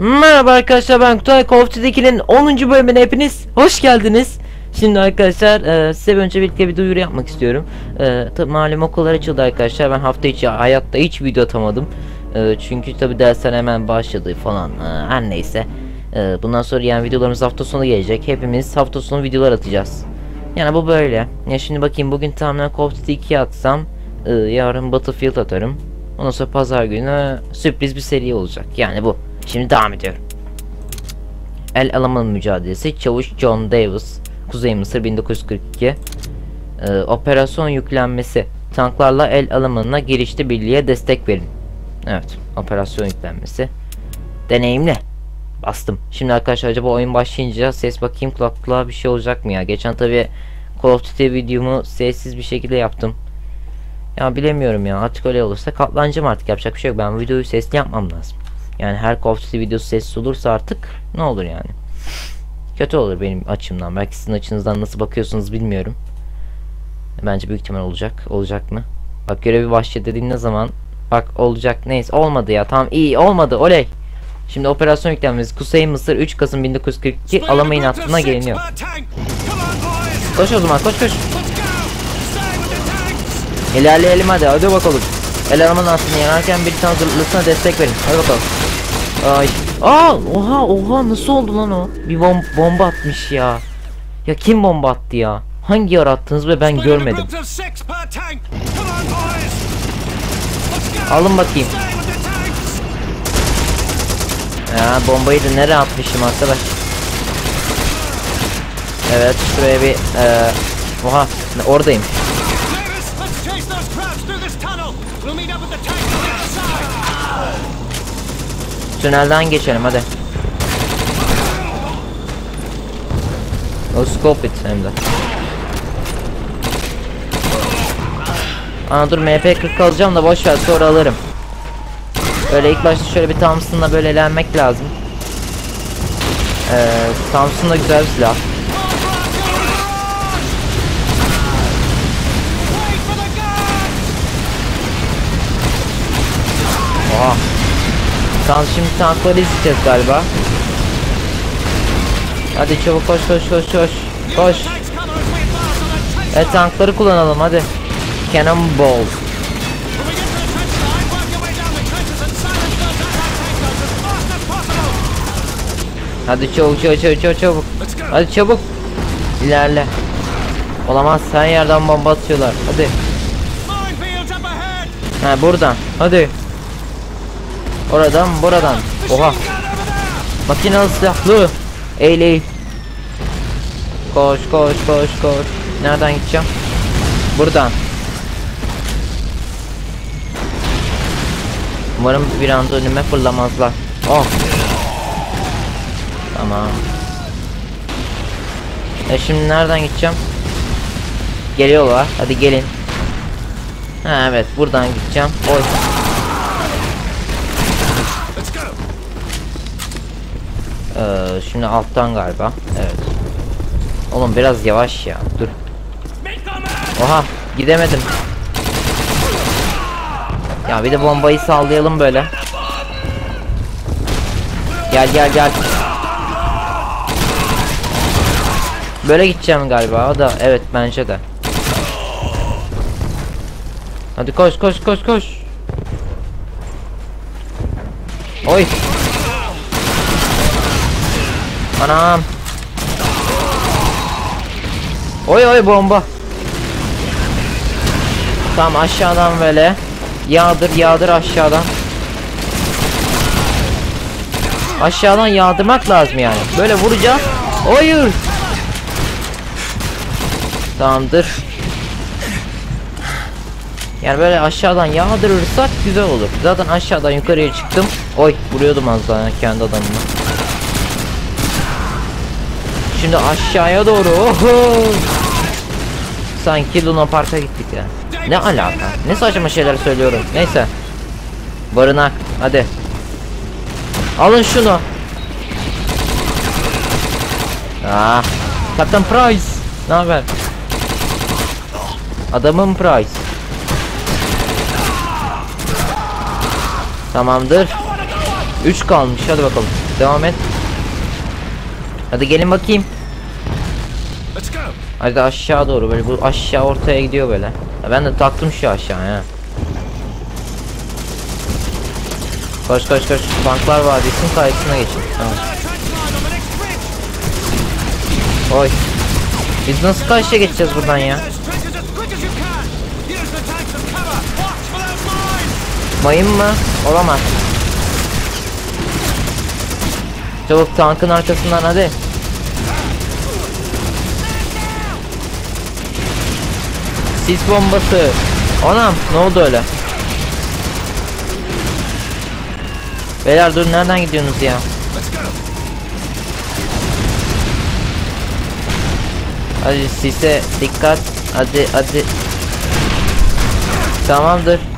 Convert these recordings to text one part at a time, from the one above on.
Merhaba arkadaşlar ben Kutay Call of Duty'nin 10. bölümüne hepiniz hoş geldiniz. Şimdi arkadaşlar e, size önce birlikte bir duyuru yapmak istiyorum. E, tabi malum okullar açıldı arkadaşlar ben hafta içi hayatta hiç video atamadım. E, çünkü tabi dersler hemen başladı falan e, her neyse. E, bundan sonra yani videolarımız hafta sonu gelecek. Hepimiz hafta sonu videolar atacağız. Yani bu böyle. Ya şimdi bakayım bugün tamamen Call of Duty 2 atsam e, yarın Battlefield atarım. Ondan sonra pazar günü sürpriz bir seri olacak. Yani bu. Şimdi devam ediyorum. El Alaman mücadelesi Çavuş John Davis Kuzey Mısır 1942 Ee, Operasyon yüklenmesi. Tanklarla El Alaman'ına girişte birliğe destek verin. Evet operasyon yüklenmesi. Deneyimli Bastım. Şimdi arkadaşlar acaba oyun başlayınca ses bakayım kulaklığa bir şey olacak mı ya? Geçen tabi Call of Duty videomu sessiz bir şekilde yaptım. Ya bilemiyorum ya artık öyle olursa katlanacağım artık yapacak bir şey yok. Ben videoyu sesli yapmam lazım yani her Call of Duty videosu sessiz olursa artık ne olur yani. Kötü olur benim açımdan. Belki sizin açınızdan nasıl bakıyorsunuz bilmiyorum. Bence büyük ihtimal olacak. Olacak mı? Bak görevi başladı dediğin ne zaman? Bak olacak. Neyse olmadı ya. Tamam iyi olmadı. Oley. Şimdi operasyon yüklenmesi Kuzey Mısır 3 Kasım 1942 alamayın hattına geliniyor. Koş o zaman koş koş. İlerleyelim hadi hadi bakalım. El aramanın aslını yanarken bir tane zırhlısına destek verin. Hadi bakalım. Ay. Aa, oha oha nasıl oldu lan o? Bir bom bomba atmış ya. Ya kim bomba attı ya? Hangi yer attınız ve ben görmedim. Alın bakayım. Ya bombayı da nereye atmışım arkadaş? Evet şuraya bir e, oha oradayım. Tünelden geçelim hadi. O scope it hem de. Aa dur MP40 alacağım da boş ver sonra alırım. Öyle ilk başta şöyle bir Thompson'la böyle elenmek lazım. Ee, Thompson güzel bir silah. Tamam şimdi tankları izleyeceğiz galiba. Hadi çabuk koş koş koş koş. Koş. Evet tankları kullanalım hadi. Cannonball. Hadi çabuk çabuk çabuk çabuk çabuk. Hadi çabuk. İlerle. Olamaz sen yerden bomba atıyorlar. Hadi. Ha buradan. Hadi. Oradan buradan. Oha. Makinalı silahlı. Eğil. Koş koş koş koş. Nereden gideceğim? Buradan. Umarım bir anda önüme fırlamazlar. Oh. Tamam. E şimdi nereden gideceğim? Geliyorlar. Hadi gelin. Ha evet buradan gideceğim. Oy. Ee, şimdi alttan galiba. Evet. Oğlum biraz yavaş ya. Dur. Oha gidemedim. Ya bir de bombayı sallayalım böyle. Gel gel gel. Böyle gideceğim galiba. O da evet bence de. Hadi koş koş koş koş. Oy. Anam. Oy oy bomba. Tamam aşağıdan böyle. Yağdır yağdır aşağıdan. Aşağıdan yağdırmak lazım yani. Böyle vuracağız. Hayır. Tamamdır. Yani böyle aşağıdan yağdırırsak güzel olur. Zaten aşağıdan yukarıya çıktım. Oy vuruyordum az daha kendi adamıma. Şimdi aşağıya doğru. Sanki Luna Park'a gittik ya. Ne alaka? Ne saçma şeyler söylüyorum. Neyse. Barınak. Hadi. Alın şunu. Ah. Captain Price. Ne haber? Adamın Price. Tamamdır. 3 kalmış hadi bakalım. Devam et. Hadi gelin bakayım. Hadi aşağı doğru böyle bu aşağı ortaya gidiyor böyle. Ya ben de taktım şu aşağıya. Koş koş koş. Banklar Vadisi'nin karşısına geçin. Tamam. Oy. Biz nasıl karşıya geçeceğiz buradan ya? Mayın mı? Olamaz. Çabuk tankın arkasından hadi. Sis bombası. Anam ne oldu öyle? Beyler dur nereden gidiyorsunuz ya? Hadi sise dikkat. Hadi hadi. Tamamdır.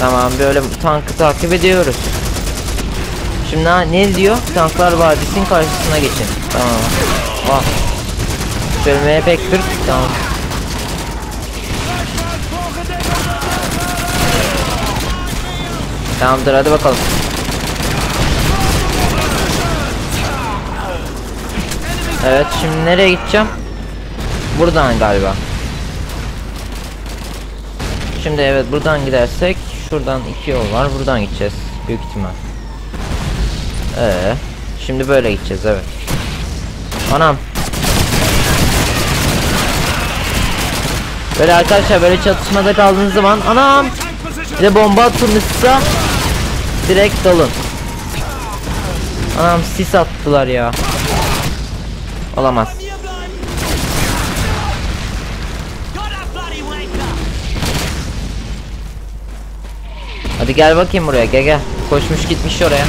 Tamam böyle tankı takip ediyoruz. Şimdi ne diyor? Tanklar Vadisi'nin karşısına geçin. Tamam. Ah. Şöyle MP40 tamam. Tamamdır hadi bakalım. Evet şimdi nereye gideceğim? Buradan galiba. Şimdi evet buradan gidersek şuradan iki yol var. Buradan gideceğiz büyük ihtimal. Ee, şimdi böyle gideceğiz evet. Anam. Böyle arkadaşlar böyle çatışmada kaldığınız zaman anam bir de bomba atılmışsa direkt dalın. Anam sis attılar ya. Olamaz. Hadi gel bakayım buraya gel gel. Koşmuş gitmiş oraya.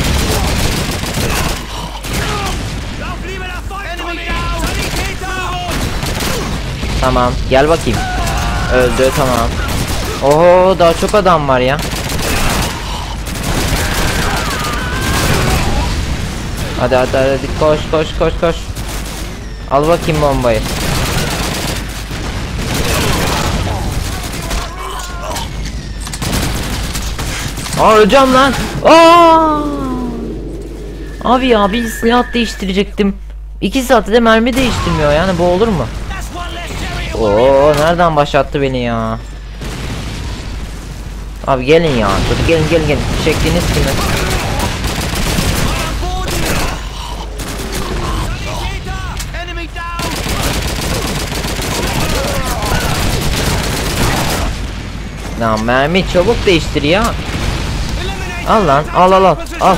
Tamam gel bakayım. Öldü tamam. Oho daha çok adam var ya. Hadi hadi hadi koş koş koş koş. Al bakayım bombayı. Aa öleceğim lan. Aa! Abi ya bir silah değiştirecektim. 2 saatte de mermi değiştirmiyor yani bu olur mu? Oo nereden başlattı beni ya? Abi gelin ya. Dur gelin gelin gelin. Çektiğiniz kimi? Lan mermi çabuk değiştir ya. Al lan al al al al.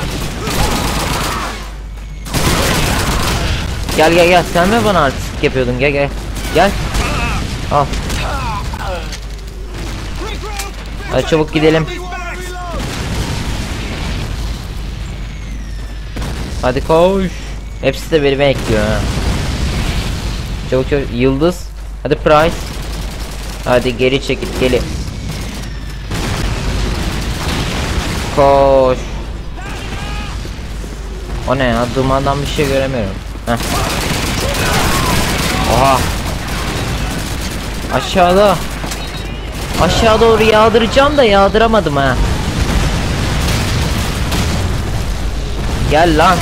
Gel gel gel sen mi bana artistik yapıyordun gel gel. Gel. Al. Hadi çabuk gidelim. Hadi koş. Hepsi de beni bekliyor ha. Çabuk çabuk yıldız. Hadi price. Hadi geri çekil geri. Koş. O ne ya? Dumandan bir şey göremiyorum. Heh. Oha. Aşağıda. Aşağı doğru yağdıracağım da yağdıramadım ha. Gel lan.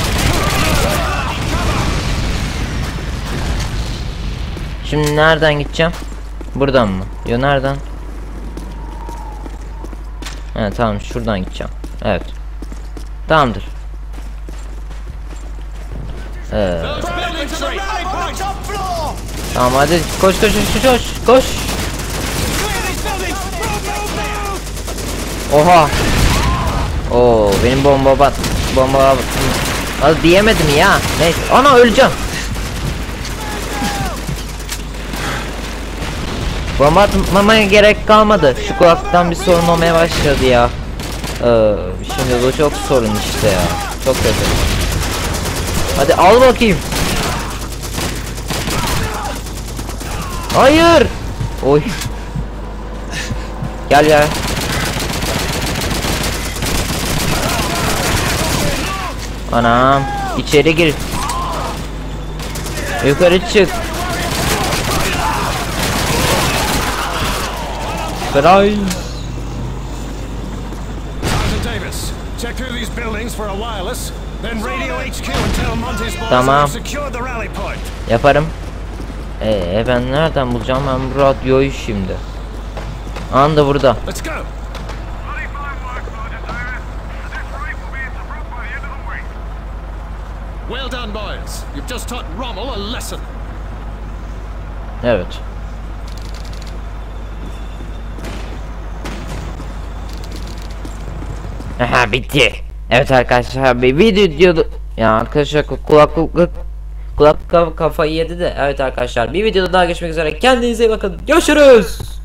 Şimdi nereden gideceğim? Buradan mı? Yo nereden? He tamam şuradan gideceğim. Evet. Tamamdır. Ee, tamam hadi koş koş koş koş koş. Oha. Oo benim bomba bat bomba Az diyemedim ya. Neyse. Ana öleceğim. Bomba atmamaya gerek kalmadı. Şu kulaktan bir sorun olmaya başladı ya. Ee, şimdi bu çok sorun işte ya. Çok kötü. Hadi al bakayım. Hayır. Oy. Gel ya. Anam. içeri gir. Yukarı çık. Fry. Tamam. Yaparım. Ee, ben nereden bulacağım ben bu radyoyu şimdi? Anda burada. Let's go. Well done, boys. You've just taught Rommel a lesson. Evet. Aha bitti. Evet arkadaşlar bir video diyordu. Ya arkadaşlar kulaklık kulak kaf- kafayı yedi de. Evet arkadaşlar bir videoda daha görüşmek üzere. Kendinize iyi bakın. Görüşürüz.